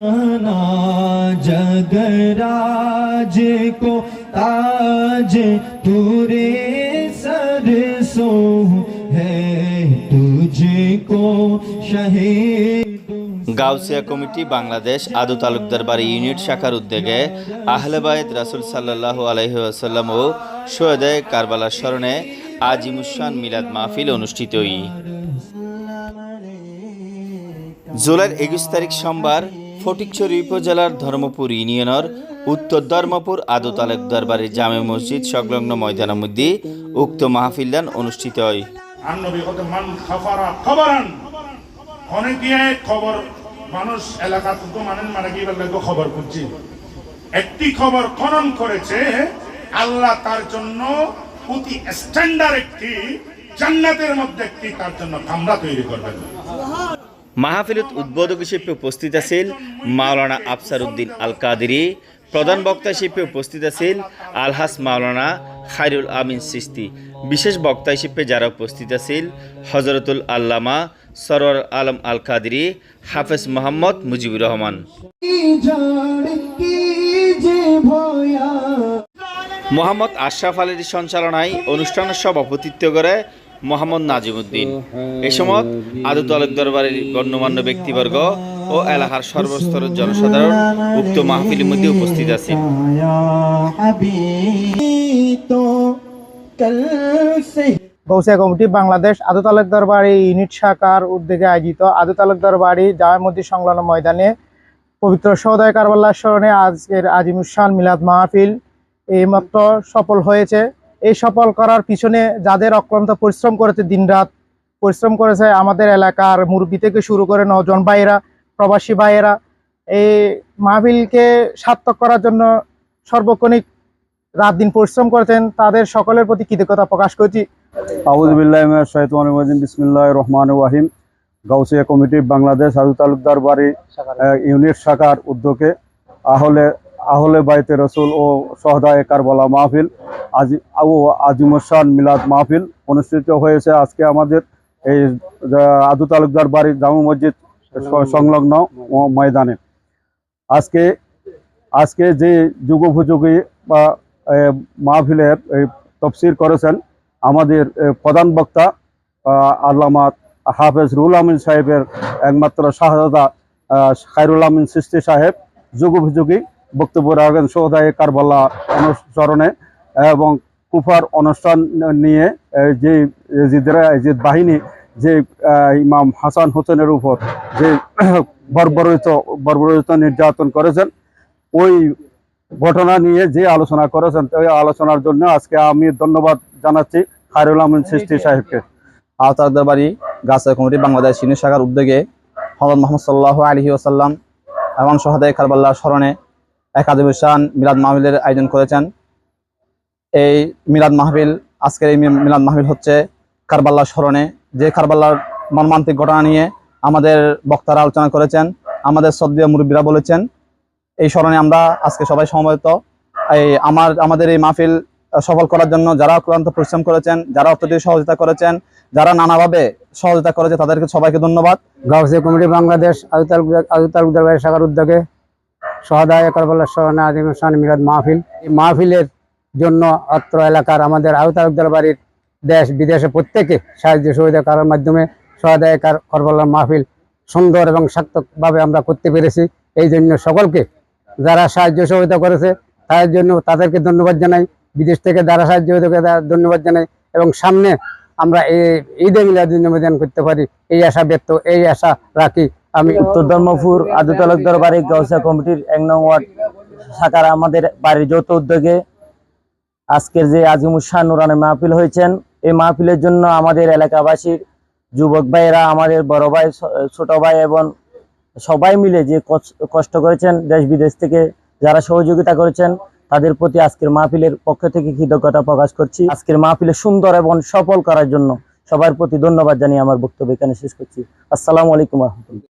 ना जगराज को ताज पूरे सरसों है तुझको शहीद গাউসিয়া কমিটি বাংলাদেশ আদু তালুকদার বাড়ি ইউনিট শাখার উদ্যোগে আহলেবায়দ রাসুল সাল্লাহ আলহিহাসাল্লাম ও সৈয়দে কারবালার স্মরণে আজিমুসান মিলাদ মাহফিল অনুষ্ঠিতই জুলাইয়ের একুশ তারিখ সোমবার ফটিকছড়ি উপজেলার ধর্মপুর ইউনিয়নের উত্তর ধর্মপুর আদু তালুকদার বাড়ির জামে মসজিদ সংলগ্ন ময়দানের মধ্যে উক্ত মাহফিলদান অনুষ্ঠিত হয়। খবর মানুষ মানে একটি খবর খনন করেছে, আল্লাহ তার জন্য অতি স্ট্যান্ডার্ড একটি জান্নাতের মধ্যে একটি তার জন্য কামরা তৈরি করবেন। মাহফিলত উদ্বোধক হিসেবে উপস্থিত আছেন মাওলানা আফসার উদ্দিন আল কাদেরি প্রধান বক্তা হিসেবে উপস্থিত আছেন আলহাস মাওলানা খাইরুল আমিন সিস্তি, বিশেষ বক্তা হিসেবে যারা উপস্থিত আছেন হজরতুল আল্লামা সরোয়ার আলম আল কাদেরি হাফেজ মোহাম্মদ মুজিবুর রহমান। মোহাম্মদ আশরাফ আলীর সঞ্চালনায় অনুষ্ঠানের সভাপতিত্ব করে মোহাম্মদ নাজিমুদ্দিন। এ সময় আদত তালুক দরবারের গণ্যমান্য ব্যক্তিবর্গ ও এলাকার সর্বস্তরের জনসাধারণ উক্ত মাহফিলের মধ্যে উপস্থিত আছে গৌসিয়া কমিটি বাংলাদেশ আদত তালুক দরবারি ইউনিট শাখার উদ্যোগে আয়োজিত আদু দরবারী দরবারি জামামদ্দি সংলগ্ন ময়দানে পবিত্র সৌদয় কারবাল্লার স্মরণে আজকের আজিমুসান মিলাদ মাহফিল এইমাত্র সফল হয়েছে। এই সফল করার পিছনে যাদের অক্লান্ত পরিশ্রম করেছে দিনরাত, পরিশ্রম করেছে আমাদের এলাকার মুরব্বী থেকে শুরু করে নজন ভাইয়েরা, প্রবাসী ভাইয়েরা, এই মাহফিলকে সার্থক করার জন্য সর্বক্ষণিক রাত দিন পরিশ্রম করেছেন, তাদের সকলের প্রতি কৃতজ্ঞতা প্রকাশ করছি। বিসমিল্লাহ রহমান রাহিম। গাউসিয়া কমিটি বাংলাদেশ আদু তালুকদার বাড়ি ইউনিট শাখার উদ্যোগে আহলে আহলে বাইতে রসুল ও সহদায় কারবালা মাহফিল। আজি ও আজিমুসান মিলাদ মাহফিল অনুষ্ঠিত হয়েছে আজকে আমাদের। এই আদু তালুকদার বাড়ির জামু মসজিদ সংলগ্ন ময়দানে। আজকে আজকে যে যুগোপযোগী বা মাহফিলের তফসির করেছেন আমাদের প্রধান বক্তা আহ, আল্লামা হাফেজ রুল আমিন সাহেবের একমাত্র শাহজাদা খায়রুল আমিন সৃষ্টি সাহেব যুগোপযোগী বক্তব্য রাখেন সোহদায় কারবাল্লা অনুসরণে এবং কুফার অনুষ্ঠান নিয়ে যে এজিদ বাহিনী, যে ইমাম হাসান হোসেনের উপর যে বর্বরিত বর্বরিত নির্যাতন করেছেন, ওই ঘটনা নিয়ে যে আলোচনা করেছেন, ওই আলোচনার জন্য আজকে আমি ধন্যবাদ জানাচ্ছি খায়রুল আমিন সৃষ্টি সাহেবকে। আওতারদার বাড়ি কমিটি বাংলাদেশ সিনিয়র শাখার উদ্যোগে হজরত মোহাম্মদ সাল্লাহ আলহি ওসাল্লাম এবং সহাদায় কারবাল্লার স্মরণে একাদশ শান মিলাদ মাহফিলের আয়োজন করেছেন। এই মিলাদ মাহফিল, আজকের এই মিলাদ মাহফিল হচ্ছে কারবাল্লার স্মরণে। যে কারবাল্লার মর্মান্তিক ঘটনা নিয়ে আমাদের বক্তারা আলোচনা করেছেন, আমাদের সদ্য মুরব্বীরা বলেছেন, এই স্মরণে আমরা আজকে সবাই সমবেত। এই আমার, আমাদের এই মাহফিল সফল করার জন্য যারা অক্লান্ত পরিশ্রম করেছেন, যারা অর্থনৈতিক সহযোগিতা করেছেন, যারা নানাভাবে সহযোগিতা করেছে, তাদেরকে সবাইকে ধন্যবাদ। কমিটি বাংলাদেশ তালুকদার আদু শাখার উদ্যোগে সহাদায় স্মরণে আজিম মিরাদ মাহফিল। এই মাহফিলের জন্য অত্র এলাকার আমাদের আদু তালুকদার বাড়ির দেশ, বিদেশে প্রত্যেকে সাহায্য সহযোগিতা করার মাধ্যমে সহাদায় কারবাল্লার মাহফিল সুন্দর এবং সার্থকভাবে আমরা করতে পেরেছি। এই জন্য সকলকে যারা সাহায্য সহযোগিতা করেছে, তাদের জন্য তাদেরকে ধন্যবাদ জানাই। বিদেশ থেকে যারা সাহায্য সহযোগিতা ধন্যবাদ জানাই। এবং সামনে আমরা এই ঈদে মিলাদিন করতে পারি, এই আশা ব্যক্ত, এই আশা রাখি। আমি উত্তর ধর্মপুর আদু তালুকদার বাড়ি গাউসা কমিটির এক নং ওয়ার্ড শাখার আমাদের বাড়ির যৌথ উদ্যোগে আজকের যে আজিমুসাহ নুরানি মাহফিল হয়েছেন এই মাহফিলের জন্য আমাদের এলাকাবাসীর যুবক ভাইয়েরা আমাদের বড় ভাই ছোট ভাই এবং সবাই মিলে যে কষ্ট করেছেন দেশ বিদেশ থেকে যারা সহযোগিতা করেছেন তাদের প্রতি আজকের মাহফিলের পক্ষ থেকে কৃতজ্ঞতা প্রকাশ করছি। আজকের মাহফিলে সুন্দর এবং সফল করার জন্য সবার প্রতি ধন্যবাদ জানিয়ে আমার বক্তব্য এখানে শেষ করছি। আসসালামু আলাইকুম রহমতুল্লাহ।